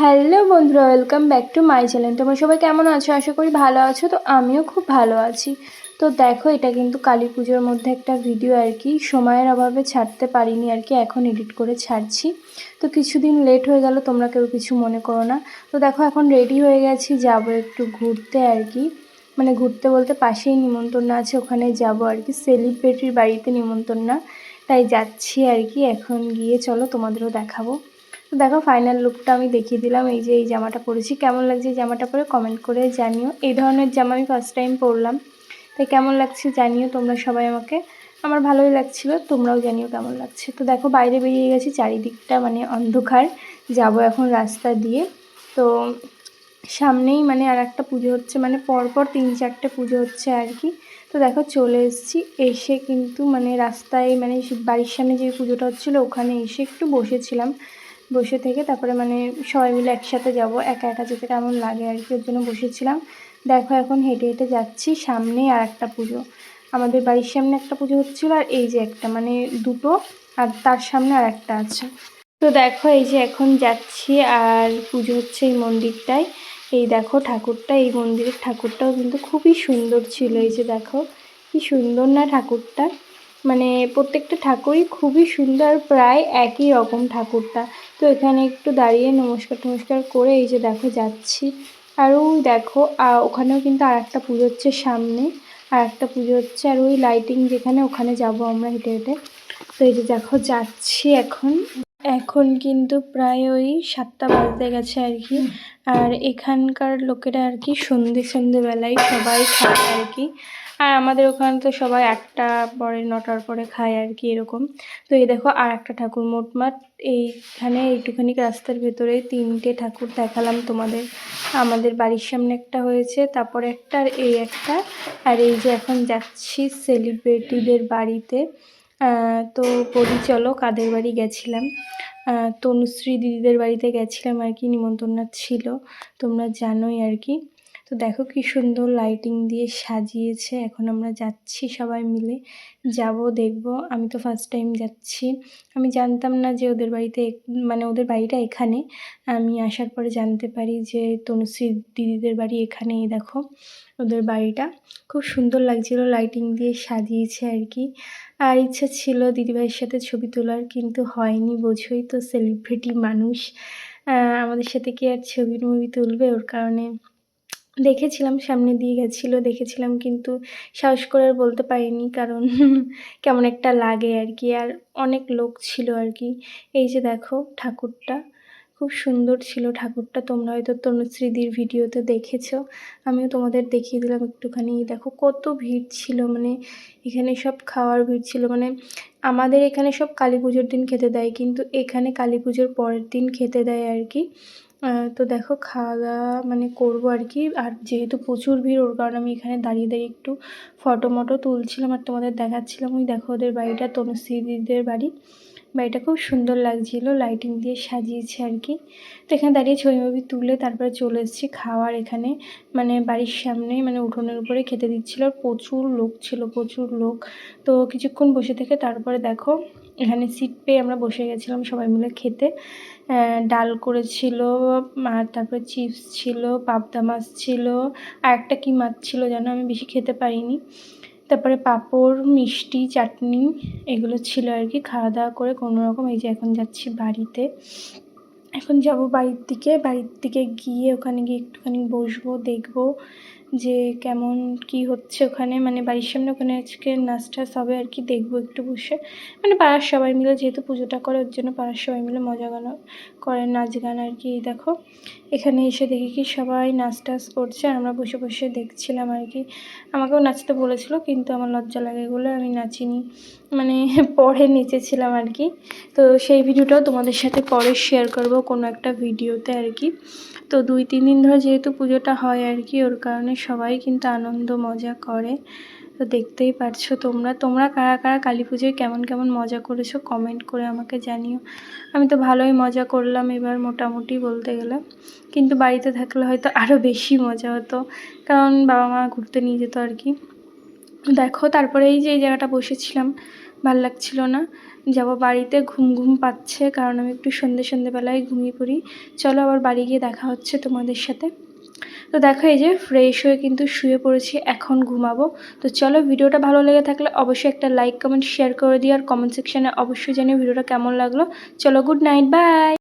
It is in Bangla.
হ্যালো বন্ধুরা, welcome back to my channel. তোমরা সবাই কেমন আছো? আশা করি ভালো আছো, তো আমিও খুব ভালো আছি। তো দেখো, এটা কিন্তু কালী পুজোর মধ্যে একটা ভিডিও আর কি। সময়ের অভাবে ছাড়তে পারিনি আর কি, এখন এডিট করে ছাড়ছি। তো কিছুদিন লেট হয়ে গেল, তোমরা কেউ কিছু মনে করো না। তো দেখো, এখন রেডি হয়ে গেছি, যাব একটু ঘুরতে আর কি। মানে ঘুরতে বলতে পাশেই নিমন্ত্রণ আছে, ওখানে যাব আর কি। সেলিব্রিটির বাড়িতে নিমন্ত্রণ না, তাই যাচ্ছি আর কি। এখন গিয়ে চলো, তোমাদেরও দেখাবো। তো দেখো ফাইনাল লুকটা আমি দেখিয়ে দিলাম। এই যে, এই জামাটা পরেছি। কেমন লাগছে জামাটা পরে কমেন্ট করে জানিও। এই ধরনের জামা আমি ফার্স্ট টাইম পরলাম। তাই কেমন লাগছে জানিও তোমরা সবাই আমাকে। আমার ভালোই লাগছিল, তোমরাও জানিও কেমন লাগছে। তো দেখো, বাইরে বেরিয়ে গেছি, চারিদিকটা মানে অন্ধকার। যাব এখন রাস্তা দিয়ে। তো সামনেই মানে আর একটা পুজো হচ্ছে মানে পরপর তিন চারটে পুজো হচ্ছে আর কি। তো দেখো, চলে এসেছি। এসে কিন্তু মানে রাস্তায় মানে বাড়ির সামনে যে পুজোটা হচ্ছিল, ওখানে এসে একটু বসেছিলাম। বসে থেকে তারপরে মানে সবাই মিলে একসাথে যাব, একা একা যেতে কেমন লাগে আর কি, ওর জন্য বসেছিলাম। দেখো এখন হেঁটে হেঁটে যাচ্ছি, সামনেই আর একটা পুজো। আমাদের বাড়ির সামনে একটা পুজো হচ্ছিল আর এই যে একটা মানে দুটো আর তার সামনে আর একটা আছে। তো দেখো এই যে এখন যাচ্ছি আর পুজো হচ্ছে এই মন্দিরটায়। এই দেখো ঠাকুরটা, এই মন্দিরের ঠাকুরটাও কিন্তু খুবই সুন্দর ছিল, এই যে দেখো। কি সুন্দর না ঠাকুরটা। মানে প্রত্যেকটা ঠাকুরই খুবই সুন্দর, প্রায় একই রকম ঠাকুরটা। তো এখানে একটু দাঁড়িয়ে নমস্কার টমস্কার করে এই যে দেখো যাচ্ছি। আর ওই দেখো ওখানেও কিন্তু আর একটা পুজো হচ্ছে সামনে আর একটা পুজো হচ্ছে, আর ওই লাইটিং যেখানে, ওখানে যাব আমরা হেঁটে হেঁটে। তো এই যে দেখো, যাচ্ছি এখন। এখন কিন্তু প্রায় ওই সাতটা বাজতে গেছে আর কি। আর এখানকার লোকেরা আর কি সন্ধে সন্ধেবেলায় সবাই খায় আর কি। আর আমাদের ওখানে তো সবাই আটটা পরে নটার পরে খায় আর কি এরকম। তো এই দেখো আর একটা ঠাকুর মোটমাট এইখানে এইটুখানি রাস্তার ভেতরে তিনটে ঠাকুর দেখালাম তোমাদের। আমাদের বাড়ির সামনে একটা হয়েছে, তারপরে একটা আর এই একটা। আর এই যে এখন যাচ্ছি সেলিব্রিটিদের বাড়িতে। তো বলি চলো কাদের বাড়ি গেছিলাম। তনুশ্রী দিদিদের বাড়িতে গেছিলাম আর কি, নিমন্ত্রণ ছিল। তোমরা জানোই আর কি। তো দেখো কি সুন্দর লাইটিং দিয়ে সাজিয়েছে। এখন আমরা যাচ্ছি সবাই মিলে। যাব, দেখব। আমি তো ফার্স্ট টাইম যাচ্ছি। আমি জানতাম না যে ওদের বাড়িতে মানে ওদের বাড়িটা এখানে। আমি আসার পরে জানতে পারি যে তনুশ্রী দিদিদের বাড়ি এখানেই, দেখো, ওদের বাড়িটা। খুব সুন্দর লাগছিল লাইটিং দিয়ে সাজিয়েছে আর কি। আর ইচ্ছা ছিল দিদিভাইয়ের সাথে ছবি তোলার, কিন্তু হয়নি বোঝোই তো সেলিব্রিটি মানুষ। আমাদের সাথে কি আর ছবি মুভি তুলবে? ওর কারণে দেখেছিলাম, সামনে দিয়ে গেছিল, দেখেছিলাম কিন্তু সাহস করে আর বলতে পারিনি কারণ কেমন একটা লাগে আর কি। আর অনেক লোক ছিল আর কি। এই যে দেখো ঠাকুরটা, খুব সুন্দর ছিল ঠাকুরটা। তোমরা হয়তো তনুশ্রীদির ভিডিওতে দেখেছ। আমিও তোমাদের দেখিয়ে দিলাম একটুখানি। দেখো কত ভিড় ছিল মানে এখানে সব খাওয়ার ভিড় ছিল। মানে আমাদের এখানে সব কালী পুজোর দিন খেতে দেয়, কিন্তু এখানে কালী পুজোর পরের দিন খেতে দেয় আর কি। তো দেখো খাওয়া দাওয়া মানে করব আর কি। আর যেহেতু প্রচুর ভিড়, ওর কারণে আমি এখানে দাঁড়িয়ে দাঁড়িয়ে একটু ফটো মটো তুলছিলাম আর তোমাদের দেখাচ্ছিলাম। ওই দেখো ওদের বাড়িটা তনুশ্রী দিদিদের বাড়ি। বাড়িটা খুব সুন্দর লাগছিল লাইটিং দিয়ে সাজিয়েছে আর কি। তো এখানে দাঁড়িয়ে ছবি মবি তুলে তারপরে চলে এসেছি খাওয়ার এখানে। মানে বাড়ির সামনেই মানে উঠোনের উপরে খেতে দিচ্ছিল। প্রচুর লোক ছিল, প্রচুর লোক। তো কিছুক্ষণ বসে থেকে তারপরে দেখো এখানে সিট পেয়ে আমরা বসে গেছিলাম সবাই মিলে খেতে। ডাল করেছিল, আর তারপরে চিপস ছিল, পাবদা মাছ ছিল, আর একটা কী মাছ ছিল যেন আমি বেশি খেতে পারিনি। তারপরে পাঁপড়, মিষ্টি, চাটনি, এগুলো ছিল আর কি। খাওয়া দাওয়া করে কোনো রকম এই যে এখন যাচ্ছি বাড়িতে। এখন যাব বাড়ির দিকে। বাড়ির দিকে গিয়ে ওখানে গিয়ে একটুখানি বসবো, দেখব। যে কেমন কি হচ্ছে ওখানে মানে বাড়ির সামনে ওখানে আজকে নাচ টাচ হবে আর কি দেখব একটু বসে। মানে পাড়ার সবাই মিলে যেহেতু পুজোটা করে, ওর জন্য পাড়ার সবাই মিলে মজা গান করে, নাচ গান আর কি দেখো। এখানে এসে দেখি কি সবাই নাচ টাচ করছে আর আমরা বসে বসে দেখছিলাম আর কি। আমাকেও নাচতে বলেছিল, কিন্তু আমার লজ্জা লাগে বলে আমি নাচিনি। মানে পরে নেচেছিলাম আর কি। তো সেই ভিডিওটাও তোমাদের সাথে পরে শেয়ার করব কোনো একটা ভিডিওতে আর কি। তো দুই, তিন দিন ধরে যেহেতু পুজোটা হয় আর কি, ওর কারণে সবাই কিন্তু আনন্দ, মজা করে। তো দেখতেই পারছ তোমরা। তোমরা কারা কারা কালী পুজোয় কেমন কেমন মজা করেছ কমেন্ট করে আমাকে জানিও। আমি তো ভালোই মজা করলাম এবার মোটামুটি বলতে গেলে। কিন্তু বাড়িতে থাকলে হয়তো আরও বেশি মজা হতো। কারণ বাবা মা ঘুরতে নিয়ে যেত আর কি। দেখো তারপরে এই যে এই জায়গাটা বসেছিলাম, ভালো লাগছিল না। যাব বাড়িতে, ঘুম ঘুম পাচ্ছে। কারণ আমি একটু সন্ধে সন্ধেবেলায় ঘুমিয়ে পড়ি। চলো আবার বাড়ি গিয়ে দেখা হচ্ছে তোমাদের সাথে। তো দেখো এই যে ফ্রেশ হয়ে কিন্তু শুয়ে পড়েছি, এখন ঘুমাবো। তো চলো ভিডিওটা ভালো লেগে থাকলে অবশ্যই একটা লাইক কমেন্ট শেয়ার করে দিও, আর কমেন্ট সেকশানে অবশ্যই জানিও ভিডিওটা কেমন লাগল। চলো গুড নাইট বাই